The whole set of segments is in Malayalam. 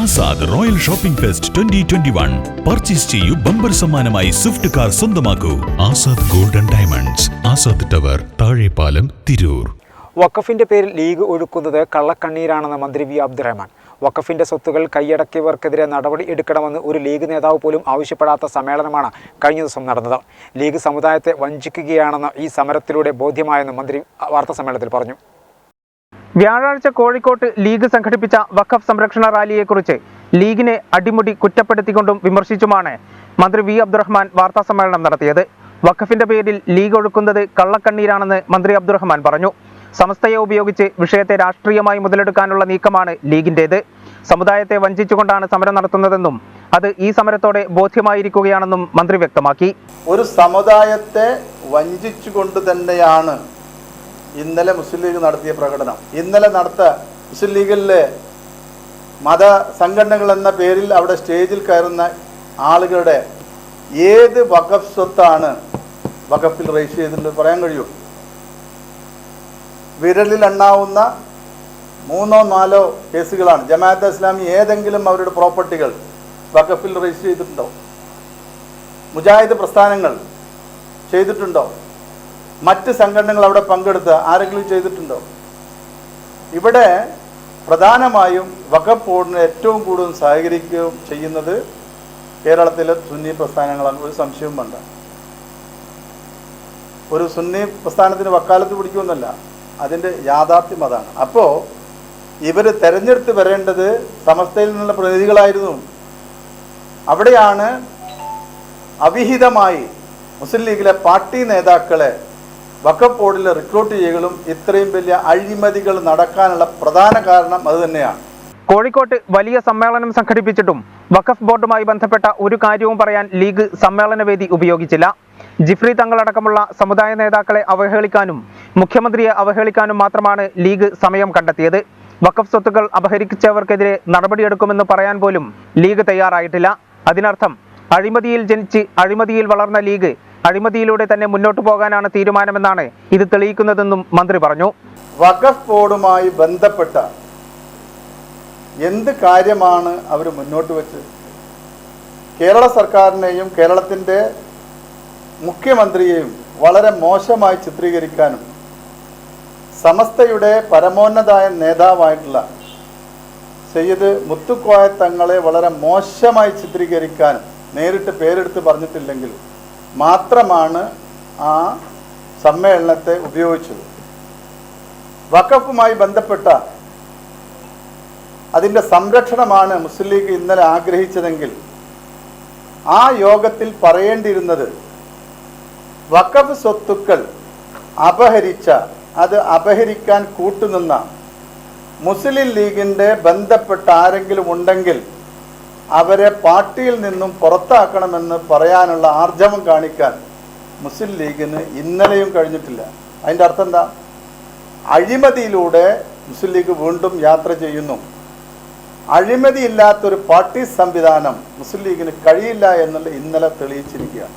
Azad royal shopping fest twenty twenty one. Purchase ചെയ്യൂ ബമ്പർ സമ്മാനമായി സ്വിഫ്റ്റ് കാർ സ്വന്തമാക്കൂ. Azad golden diamonds Azad tower Thazhepalam Tirur. വഖഫിന്റെ പേരിൽ ലീഗ് ഒഴുക്കുന്നത് കള്ളക്കണ്ണീരാണെന്ന് മന്ത്രി വി അബ്ദുറഹ്മാൻ. വഖഫിന്റെ സ്വത്തുകൾ കൈയടക്കിയവർക്കെതിരെ നടപടി എടുക്കണമെന്ന് ഒരു ലീഗ് നേതാവ് പോലും ആവശ്യപ്പെടാത്ത സമ്മേളനമാണ് കഴിഞ്ഞ ദിവസം നടന്നത്. ലീഗ് സമുദായത്തെ വഞ്ചിക്കുകയാണെന്ന് ഈ സമരത്തിലൂടെ ബോധ്യമായെന്ന് മന്ത്രി വാർത്താസമ്മേളനത്തിൽ പറഞ്ഞു. വ്യാഴാഴ്ച കോഴിക്കോട്ട് ലീഗ് സംഘടിപ്പിച്ച വഖഫ് സംരക്ഷണ റാലിയെക്കുറിച്ച് ലീഗിനെ അടിമുടി കുറ്റപ്പെടുത്തിക്കൊണ്ടും വിമർശിച്ചുമാണ് മന്ത്രി വി അബ്ദുറഹ്മാൻ വാർത്താസമ്മേളനം നടത്തിയത്. വഖഫിന്റെ പേരിൽ ലീഗ് ഒഴുക്കുന്നത് കള്ളക്കണ്ണീരാണെന്ന് മന്ത്രി അബ്ദുറഹ്മാൻ പറഞ്ഞു. സമസ്തയെ ഉപയോഗിച്ച് വിഷയത്തെ രാഷ്ട്രീയമായി മുതലെടുക്കാനുള്ള നീക്കമാണ് ലീഗിന്റേത്. സമുദായത്തെ വഞ്ചിച്ചുകൊണ്ടാണ് സമരം നടത്തുന്നതെന്നും അത് ഈ സമരത്തോടെ ബോധ്യമായിരിക്കുകയാണെന്നും മന്ത്രി വ്യക്തമാക്കി. ഒരു സമുദായത്തെ വഞ്ചിച്ചുകൊണ്ട് തന്നെയാണ് ഇന്നലെ മുസ്ലിം ലീഗ് നടത്തിയ പ്രകടനം. ഇന്നലെ നടത്ത മുസ്ലിം ലീഗിലെ മത സംഘടനകൾ എന്ന പേരിൽ അവിടെ സ്റ്റേജിൽ കയറുന്ന ആളുകളുടെ ഏത് വഖഫ് സ്വത്താണ് വഖഫിൽ രജിസ്റ്റർ ചെയ്തിട്ടുണ്ട് പറയാൻ കഴിയൂ. വിരലിൽ എണ്ണാവുന്ന മൂന്നോ നാലോ കേസുകളാണ്. ജമാഅത്ത് ഇസ്ലാമി ഏതെങ്കിലും അവരുടെ പ്രോപ്പർട്ടികൾ വഖഫിൽ രജിസ്റ്റർ ചെയ്തിട്ടുണ്ടോ? മുജാഹിദ് പ്രസ്ഥാനങ്ങൾ ചെയ്തിട്ടുണ്ടോ? മറ്റ് സംഘടനകൾ അവിടെ പങ്കെടുത്ത് ആരെങ്കിലും ചെയ്തിട്ടുണ്ടോ? ഇവിടെ പ്രധാനമായും വഖഫ് ബോർഡിനെ ഏറ്റവും കൂടുതൽ സഹകരിക്കുകയും ചെയ്യുന്നത് കേരളത്തിലെ സുന്നി പ്രസ്ഥാനങ്ങളാണ്. ഒരു സംശയവും വേണ്ട. ഒരു സുന്നി പ്രസ്ഥാനത്തിന് വക്കാലത്ത് പിടിക്കുമെന്നല്ല അതിന്റെ യാഥാർത്ഥ്യം അതാണ്. അപ്പോൾ ഇവർ തെരഞ്ഞെടുത്ത് വരേണ്ടത് സമസ്തയിൽ നിന്നുള്ള പ്രതിനിധികളായിരുന്നു. അവിടെയാണ് അവിഹിതമായി മുസ്ലിം ലീഗിലെ പാർട്ടി നേതാക്കളെ വഖഫ് ബോർഡിൽ റിക്രൂട്ട് ചെയ്യലും ഇത്രയും വലിയ അഴിമതികൾ നടക്കാനുള്ള പ്രധാന കാരണം അത് തന്നെയാണ്. കോഴിക്കോട്ട് വലിയ സമ്മേളനം സംഘടിപ്പിച്ചിട്ടും വഖഫ് ബോർഡുമായി ബന്ധപ്പെട്ട ഒരു കാര്യവും പറയാൻ ലീഗ് സമ്മേളനവേദി ഉപയോഗിച്ചില്ല. ജിഫ്രി തങ്ങളടക്കമുള്ള സമുദായ നേതാക്കളെ അവഹേളിക്കാനും മുഖ്യമന്ത്രിയെ അവഹേളിക്കാനും മാത്രമാണ് ലീഗ് സമയം കണ്ടെത്തിയത്. വഖഫ് സ്വത്തുക്കൾ അപഹരിച്ചവർക്കെതിരെ നടപടിയെടുക്കുമെന്ന് പറയാൻ പോലും ലീഗ് തയ്യാറായിട്ടില്ല. അതിനർത്ഥം അഴിമതിയിൽ ജനിച്ച് അഴിമതിയിൽ വളർന്ന ലീഗ് അഴിമതിയിലൂടെ തന്നെ മുന്നോട്ടു പോകാനാണ് തീരുമാനമെന്നാണ് ഇത് തെളിയിക്കുന്നതെന്നും മന്ത്രി പറഞ്ഞു. വഖഫ് ബോർഡുമായി ബന്ധപ്പെട്ട എന്ത് കാര്യമാണ് അവർ മുന്നോട്ട് വെച്ച് കേരള സർക്കാരിനെയും കേരളത്തിന്റെ മുഖ്യമന്ത്രിയെയും വളരെ മോശമായി ചിത്രീകരിക്കാനും സമസ്തയുടെ പരമോന്നതായ നേതാവായിട്ടുള്ള സയ്യിദ് മുത്തുക്കോയ തങ്ങളെ വളരെ മോശമായി ചിത്രീകരിക്കാനും നേരിട്ട് പേരെടുത്ത് പറഞ്ഞിട്ടില്ലെങ്കിൽ മാത്രമാണ് ആ സമ്മേളനത്തെ ഉപയോഗിച്ചത്. വഖഫുമായി ബന്ധപ്പെട്ട അതിന്റെ സംരക്ഷണമാണ് മുസ്ലിം ലീഗ് ഇന്നലെ ആഗ്രഹിച്ചതെങ്കിൽ ആ യോഗത്തിൽ പറയേണ്ടിയിരുന്നത് വഖഫ് സ്വത്തുക്കൾ അപഹരിച്ച അത് അപഹരിക്കാൻ കൂട്ടുനിന്ന മുസ്ലിം ലീഗിന്റെ ബന്ധപ്പെട്ട ആരെങ്കിലും ഉണ്ടെങ്കിൽ അവരെ പാർട്ടിയിൽ നിന്നും പുറത്താക്കണമെന്ന് പറയാനുള്ള ആർജവം കാണിക്കാൻ മുസ്ലിം ലീഗിന് ഇന്നലെയും കഴിഞ്ഞിട്ടില്ല. അതിന്റെ അർത്ഥം എന്താ? അഴിമതിയിലൂടെ മുസ്ലിം ലീഗ് വീണ്ടും യാത്ര ചെയ്യുന്നു. അഴിമതിയില്ലാത്തൊരു പാർട്ടി സംവിധാനം മുസ്ലിം ലീഗിന് കഴിയില്ല എന്നുള്ള ഇന്നലെ തെളിയിച്ചിരിക്കുകയാണ്.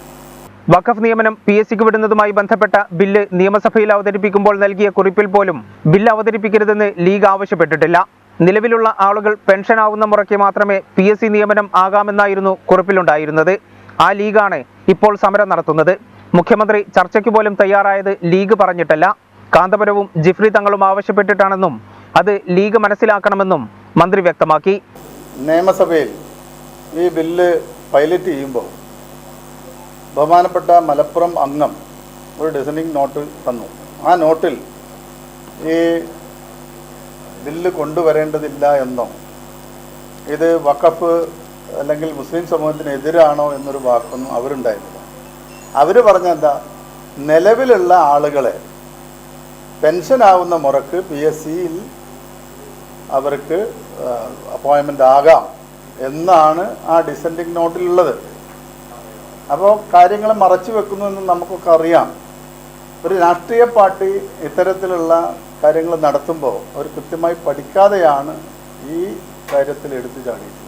വഖഫ് നിയമനം പി എസ് സിക്ക് വിടുന്നതുമായി ബന്ധപ്പെട്ട ബില്ല് നിയമസഭയിൽ അവതരിപ്പിക്കുമ്പോൾ നൽകിയ കുറിപ്പിൽ പോലും ബില്ല് അവതരിപ്പിക്കരുതെന്ന് ലീഗ് ആവശ്യപ്പെട്ടിട്ടില്ല. നിലവിലുള്ള ആളുകൾ പെൻഷൻ ആവുന്ന മുറയ്ക്ക് മാത്രമേ പി എസ് സി നിയമനം ആകാമെന്നായിരുന്നു കുറിപ്പിലുണ്ടായിരുന്നത്. ആ ലീഗാണ് ഇപ്പോൾ സമരം നടത്തുന്നത്. മുഖ്യമന്ത്രി ചർച്ചയ്ക്ക് പോലും തയ്യാറായത് ലീഗ് പറഞ്ഞിട്ടല്ല. കാന്തപുരവും ജിഫ്രി തങ്ങളും ആവശ്യപ്പെട്ടിട്ടാണെന്നും അത് ലീഗ് മനസ്സിലാക്കണമെന്നും മന്ത്രി വ്യക്തമാക്കി. നിയമസഭയിൽ ഈ ബില്ല് പൈലറ്റ് ചെയ്യുമ്പോൾ ബഹുമാനപ്പെട്ട മലപ്പുറം അംഗം ഒരു ഡിസൈനിങ് നോട്ട് തന്നു. ആ നോട്ടിൽ ഈ ബില്ല് കൊണ്ടുവരേണ്ടതില്ല എന്നോ? ഇത് വഖഫ് അല്ലെങ്കിൽ മുസ്ലിം സമൂഹത്തിന് എതിരാണോ എന്നൊരു വാക്കൊന്നും അവരുണ്ടായിരുന്നില്ല. അവർ പറഞ്ഞെന്താ നിലവിലുള്ള ആളുകളെ പെൻഷനാവുന്ന മുറക്ക് പി എസ് സിയിൽ അവർക്ക് അപ്പോയിൻമെന്റ് ആകാം എന്നാണ് ആ ഡിസെൻഡിങ് നോട്ടിലുള്ളത് അപ്പോൾ കാര്യങ്ങൾ മറച്ചു വെക്കുന്നു എന്ന് നമുക്കൊക്കെ അറിയാം. ഒരു രാഷ്ട്രീയ പാർട്ടി ഇത്തരത്തിലുള്ള കാര്യങ്ങൾ നടത്തുമ്പോൾ അവർ കൃത്യമായി പഠിക്കാതെയാണ് ഈ കാര്യത്തിൽ എടുത്തു ചാടിയത്.